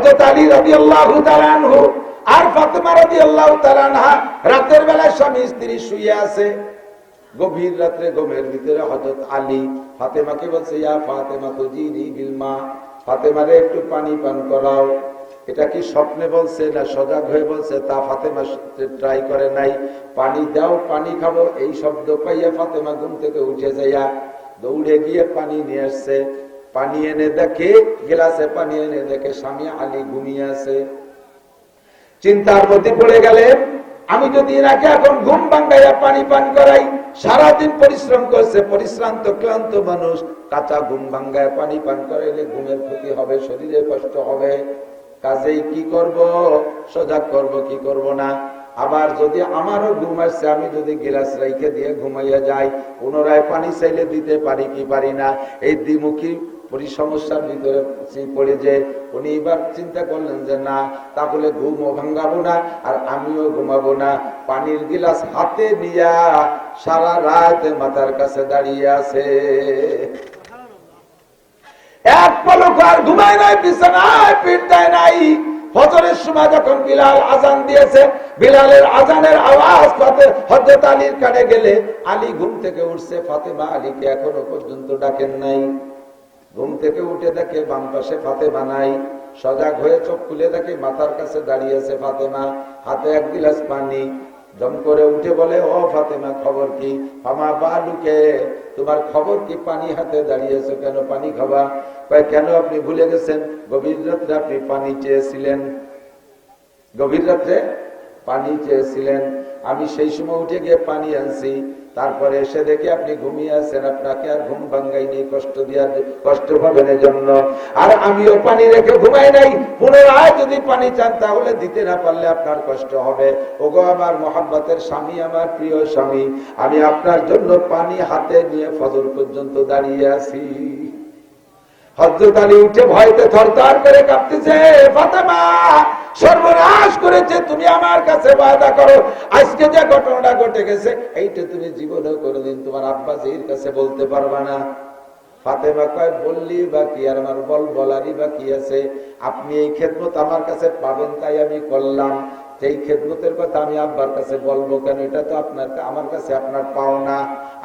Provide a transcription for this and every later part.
হযরত আলী তাআলা আনহু আর ফাতেমা রাদিয়াল্লাহু তাআলা আনহা রাতের বেলায় স্বামী স্ত্রী শুয়ে আছে। গভীর রাত্রে ঘুমের ভিতরে হযরত আলী ফাতেমাকে বলছে, ইয়া ফাতেমা তো জিনি বিলমা ফাতেমারে একটু পানি পান করাও। এটা কি স্বপ্নে বলছে না সজাগ হয়ে বলছে? তা ফাতেমা ট্রাই করে নাই। পানি দাও, পানি খাব। এই শব্দ পাইয়া ফাতেমা ঘুম থেকে উঠে যাইয়া দৌড়ে গিয়ে পানি নিয়ে আসছে। পানি এনে দেখে, গেলাসে পানি এনে দেখে স্বামী আলী ঘুমিয়ে আছে। চিন্তার মধ্যে পড়ে গেলেন আমি যদি এনাকে এখন ঘুম ভাঙ্গাইয়া পানি পান করাই, সারাদিন পরিশ্রম করছে, পরিশ্রান্ত, ক্লান্ত মানুষ, কাঁচা ঘুম ভাঙ্গায় পানি পান করাইলে ঘুমের ক্ষতি হবে, শরীরে কষ্ট হবে। কাজেই কি করব? সজাগ করব, কি করব না? আবার যদি আমারও ঘুম আসছে, আমি যদি গিলাস রাইখে দিয়ে ঘুমাইয়া যাই, পুনরায় পানি চাইলে দিতে পারি কি পারি না? এই দ্বিমুখী পরি সমস্যার ভিতরে পড়ে যে, উনি এবার চিন্তা করলেন যে, না, তাহলে ঘুমও ভাঙ্গাবো না আর আমিও ঘুমাবো না। পানির গিলাস হাতে নিয়া সারা রাত মাথার কাছে দাঁড়িয়ে আছে। এক পলক আর ঘুমায় নাই, বিছানায় পিঠ দেয় নাই। ফজরের সময় যখন বিলাল আজান দিয়েছে, বিলালের আজানের আওয়াজ হজরত আলীর কানে গেলে আলী ঘুম থেকে উঠছে, ফাতেমা আলীকে এখনও পর্যন্ত ডাকেন নাই। ঘুম থেকে উঠে দেখে বাম পাশে ফাতেমা নাই। সজাগ হয়ে চোখ খুলে দেখে মাথার কাছে দাঁড়িয়েছে ফাতেমা। হাতে এক গিলাস পানি। দম করে উঠে বলে, ও ফাতেমা, খবর কি? ফামা বালুকে তোমার খবর কি? পানি হাতে দাঁড়িয়েছো কেন? পানি খাবা? কেন আপনি ভুলে গেছেন? গভীর রাত্রে আপনি পানি চেয়েছিলেন। গভীর রাত্রে পানি চেয়েছিলেন। আমি সেই সময় উঠে গিয়ে পানি আনছি। তারপরে এসে দেখে আপনি ঘুমিয়ে আছেন, আপনাকে আর ঘুম ভাঙ্গাইনি কষ্ট দিয়া কষ্ট পাবেন জন্য আর আমিও পানি রেখে ঘুমাই নাই। পুনরায় যদি পানি চান, তাহলে দিতে না পারলে আপনার কষ্ট হবে। ওগো আমার মোহাম্মতের স্বামী, আমার প্রিয় স্বামী, আমি আপনার জন্য পানি হাতে নিয়ে ফজর পর্যন্ত দাঁড়িয়ে আছি। হজরত আলী উঠে ভয়তে থরথর করে কাঁপতেছে, ফাতেমা সর্বনাশ করেছে, তুমি আমার কাছে বায়দা করো। আজকে যে ঘটনাটা ঘটে গেছে, এইটা তুমি জীবনে কোনোদিন তোমার আব্বা জির কাছে বলতে পারবা না। আপনি এই খেদমত আমার কাছে পাবেন তাই আমি করলাম। সেই খেদমতের কথা আমি আব্বার কাছে বলব, কেন এটা তো আপনার আমার কাছে আপনার পাও না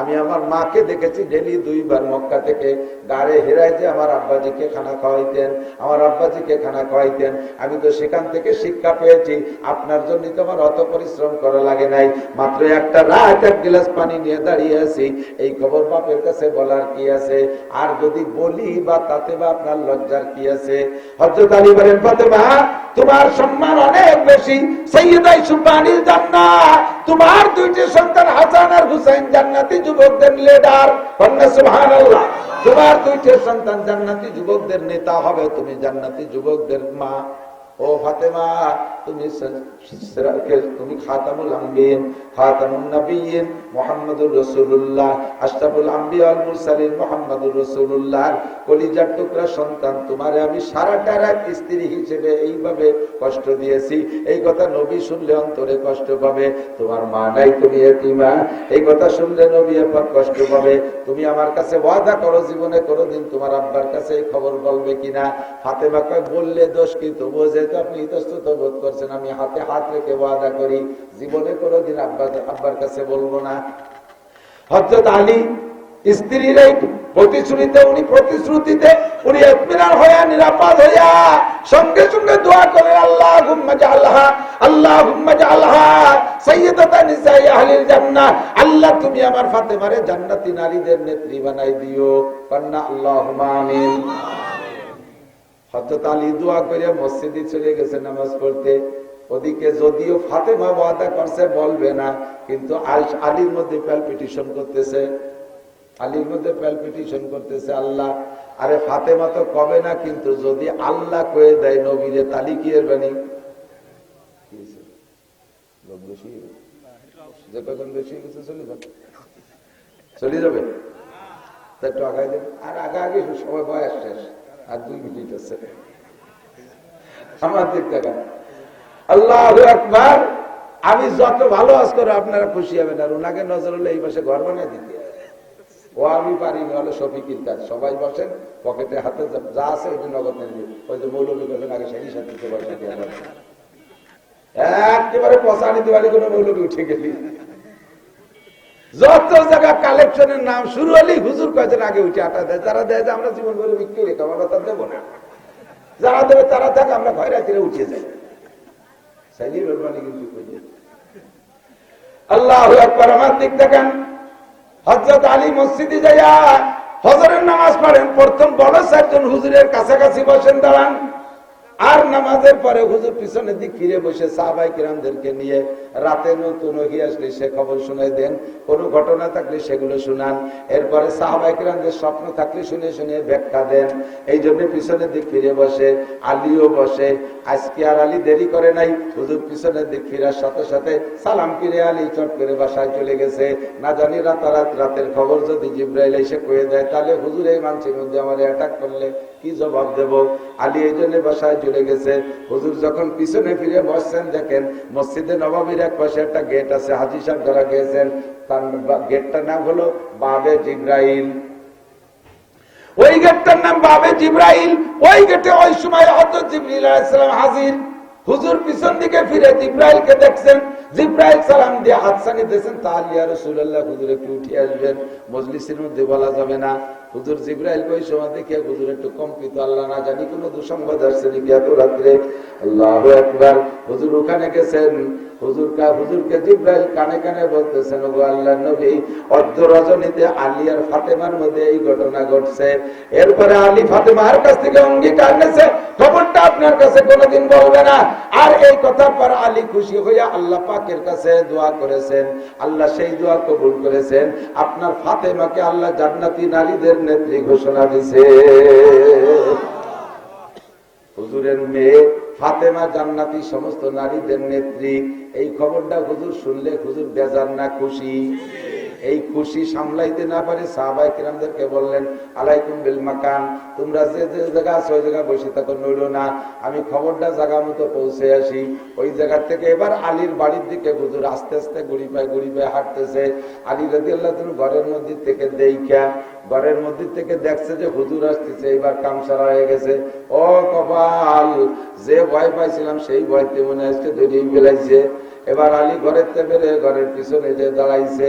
আমি আমার মাকে দেখেছি ডেলি দুইবার মক্কা থেকে, গাড়ে হেরাই যে আমার আব্বাজিকে খানা খাওয়াইতেন, আমার আব্বাজিকে খানা খাওয়াইতেন। আমি তো সেখান থেকে শিক্ষা পেয়েছি, আপনার জন্য তো আমার অত পরিশ্রম করা লাগে নাই। মাত্র একটা রাত এক গিলাস পানি নিয়ে দাঁড়িয়ে আছি, এই খবর বাপের কাছে বলার কি আছে? আর যদি বলি বা তাতে বা আপনার লজ্জার কি আছে? হজরত আলী বলেন, ফাতেমা তোমার সম্মান অনেক বেশি। সৈয়দাই সুবানির জান্নাত। তোমার দুইটি সন্তান হাসান আর হুসাইন জান্নাতি যুবকদের লিডার কন্যা সুবহানাল্লাহ। তোমার দুইটি সন্তান জান্নাতি যুবকদের নেতা হবে, তুমি জান্নাতি যুবকদের মা। ও ফাতেমা, তুমি তুমি খাতামুল আম্বিন খাতামুন নবিয়িন মুহাম্মদুর রাসূলুল্লাহ, আশরাফুল আম্বিয়া ওয়াল মুরসালিন মুহাম্মদুর রাসূলুল্লাহ কলিজার টুকরা সন্তান তোমারে আমি সারাটা রাত স্ত্রী হিসেবে এইভাবে কষ্ট দিয়েছি। এই কথা নবী শুনলে অন্তরে কষ্ট পাবে। তোমার মা নাই, তুমি এতিমা। এই কথা শুনলে নবী এবার কষ্ট পাবে। তুমি আমার কাছে ওয়াদা করো, জীবনে কোনোদিন তোমার আব্বার কাছে এই খবর বলবে কিনা। ফাতেমা কয়, বললে দোষ কি, তবুও যেহেতু আপনি ইতস্তত বোধ করছেন, আমি হাতে হাত রেখে ওয়াদা করি, জীবনে কোনোদিন আব্বা আব্বার কাছে বলব না। হজরত আলী স্ত্রীর এই প্রতিশ্রুতিতে, উনি প্রতিশ্রুতিতে, উনি এতমিনার হইয়া, নিরাপদ হইয়া সঙ্গে সঙ্গে দোয়া করেন আল্লাহ আল্লাহ হুম্মা জাআলহা, সাইয়্যিদাতা নিসাই আহলিল জান্নাহ, আল্লাহ তুমি আমার ফাতেমারে জান্নাতি নারীদের নেত্রী বানাই দিও। কন্না আল্লাহুম্মা আমিন। হযরত আলী দোয়া করে মসজিদে চলে গেছে নামাজ পড়তে। ওদিকে যদিও ফাতেমা ওয়াদা করছে, বলবে না, কিন্তু আলীর মধ্যে প্যালপিটিশন করতেছে। আলীর মধ্যে প্যালপিটিশন করতেছে আল্লাহ। আরে ফাতেমা তো কবে না, কিন্তু যদি আল্লাহ কয়ে দেয়, নবীরে তালি কি এর বাণী? চলে যাবে। চলে যাবে? আর আগে আগে সবাই বয়স শেষ। আর দুই মিনিট আছে আমার থেকে। আল্লাহ আকবার। আমি যত ভালো আজ করে আপনারা খুশি হবেন আর ওনাকে নজর হলে এই পাশে ঘর বানিয়ে দিতে ও আমি পারি হলে শফিকির কাজ। সবাই বসেন, পকেটে হাতে যা- আছে ওই নগদ নিন। ওই যে মৌলবী করবেন আগে সেই সাথে বসে একেবারে পচা নিতে পারি কোনো মৌলবী উঠে গেলি। যত জায়গা কালেকশনের নাম শুরু হলেই হুজুর কয়েকদিন আগে উঠে আটা দেয়, যারা দেয় আমরা জীবন করে বিক্রি রেখে আমরা তা দেবো না। যারা দেবে তারা থাক, আমরা খয়রাতিরে উঠে যাই। আল্লাহ একবার আমার দিক দেখেন হজরত আলী মসজিদে যাইয়া হজরের নামাজ পড়েন, প্রথম বড় চারজন হুজুরের কাছাকাছি বসেন, দাঁড়ান। আর নামাজের পরে হুজুর পিছনের দিক ফিরে বসে সাহাবাই কিরামদেরকে নিয়ে রাতে নতুন ওহি আসলে সে খবর শুনে দেন, কোনো ঘটনা থাকলে সেগুলো শুনান। এরপরে সাহাবাই কিরামদের স্বপ্ন থাকলে শুনে শুনে ব্যাখ্যা দেন। এই জন্য পিছনের দিক ফিরে বসে, আলীও বসে। আজকে আর আলী দেরি করে নাই, হুজুর পিছনের দিক ফিরার সাথে সাথে সালাম ফিরে আলী চট করে বাসায় চলে গেছে। না জানি রাতারাত রাতের খবর যদি জিব্রাইল এসে কয়ে দেয়, তাহলে হুজুর এই মানুষের মধ্যে আমার অ্যাটাক করলে কি জবাব দেব? আলী এই জন্য বাসায় চলে গেছে। হুজুর যখন পিছনে ফিরে বসছেন, দেখেন মসজিদে নবাবির এক পাশে একটা গেট আছে, হাজি সাহেব যারা গিয়েছেন, তার গেটটার নাম হলো বাবে জিব্রাইল। ওই গেটটার নাম বাবে জিব্রাইল। ওই গেটে ওই সময় হজরত জিবরিল আলাইহিস সালাম হাজির। হুজুর পিছন দিকে ফিরে জিব্রাইলকে দেখছেন, জিব্রাইল সালাম দিয়ে হাত সানি দিয়েছেন, তাহলে ইয়া রাসূলুল্লাহ, হুজুর একটু উঠে আসবেন, মজলিসের মধ্যে বলা যাবে না। হুজুর জিব্রাইল কই সময় দেখে হুজুর একটু কম্পিত, আল্লাহ না জানি কোনো দুঃসংবাদ আসছে নাকি এত রাত্রে আল্লাহু আকবার, হুজুর ওখানে গেছেন। হুজুর কা হুজুরকে জিব্রাইল কানে কানে বলতেছেন, ওগো আল্লাহর নবী, অর্ধ রজনীতে আলী আর ফাতেমার মধ্যে এই ঘটনা ঘটছে। এরপরে আলী ফাতেমার কাছ থেকে অঙ্গীকার নিয়েছে খবরটা আপনার কাছে কোনোদিন বলবে না। আর এই কথার পর আলী খুশি হইয়া আল্লাহ পাকের কাছে দোয়া করেছেন। আল্লাহ সেই দোয়া কবুল করেছেন। আপনার ফাতেমাকে আল্লাহ জান্নাতি নারীদের নেত্রী ঘোষণা দিছে। হুজুরের মেয়ে ফাতেমা জান্নাতি সমস্ত নারীদের নেত্রী। এই খবরটা হুজুর শুনলে হুজুর বেজার না খুশি। এই খুশি সামলাইতে না পারে সাহাবাই কিরামদেরকে বললেন, আলাইকুম বিল মাকান, তোমরা যে যে জায়গা আছে ওই জায়গায় বসে থাকো, নইল না। আমি খবরটা জায়গা মতো পৌঁছে আসি। ওই জায়গা থেকে এবার আলীর বাড়ির দিকে হুজুর আস্তে আস্তে গুড়ি পায় গুড়ি পায়, হাঁটতেছে। আলী রাজি আল্লাহ ঘরের মধ্যে থেকে দেইখা, ঘরের মধ্যে থেকে দেখছে যে হুজুর আসতেছে, এবার কাম সারা হয়ে গেছে। ও কপাল, যে ভয় পাইছিলাম সেই ভয়তে মনে আজকে ধরিয়ে বেলাইছে এবার আলী ঘরের থেকে ঘরের পিছনে যে দাঁড়াইছে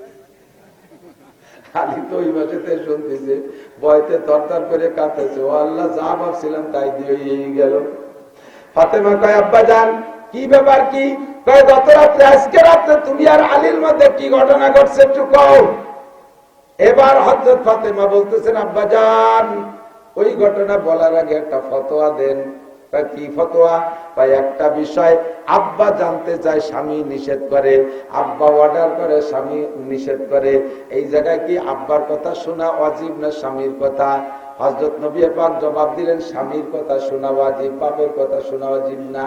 খালি তো ওই বাসাতে শুনতেছে বয়তে তরতর করে কাঁদতেছে। ও আল্লাহ যা ভাবছিলাম তাই দিয়ে গেল। ফাতেমা কয়, আব্বা যান কি ব্যাপার কি? কয়, গত রাত্রে, আজকে রাত্রে তুমি আর আলীর মধ্যে কি ঘটনা ঘটছে একটু কও। এবার হজরত ফাতেমা বলতেছেন, আব্বা যান ওই ঘটনা বলার আগে একটা ফতোয়া দেন। কি ফতোয়া? বা একটা বিষয়, আব্বা জানতে চায় স্বামী নিষেধ করে, আব্বা অর্ডার করে, স্বামী নিষেধ করে। এই জায়গায় কি আব্বার কথা শোনা অজীব না স্বামীর কথা? হজরত নবী পাক জবাব দিলেন, স্বামীর কথা শোনা অজীব বাপের কথা শোনা অজীব না।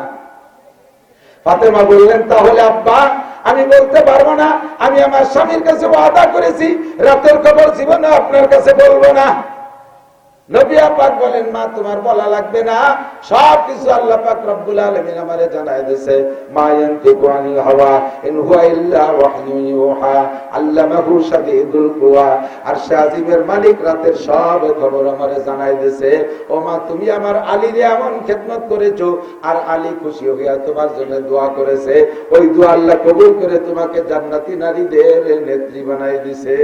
ফাতেমা বললেন, তাহলে আব্বা, আমি বলতে পারব না, আমি আমার স্বামীর কাছে ওয়াদা করেছি, রাতের খবর জীবনে আপনার কাছে বলব না। দিয়েছে মালিক রাতের সব খবর আমারে জানায় দিয়েছে ও মা, তুমি আমার আলীর এমন খেদমত করেছ, আর আলী খুশি হইয়া তোমার জন্য দোয়া করেছে। ওই দোয়া আল্লাহ কবুল করে তোমাকে জান্নাতি নারীদের নেত্রী বানাই দিছে।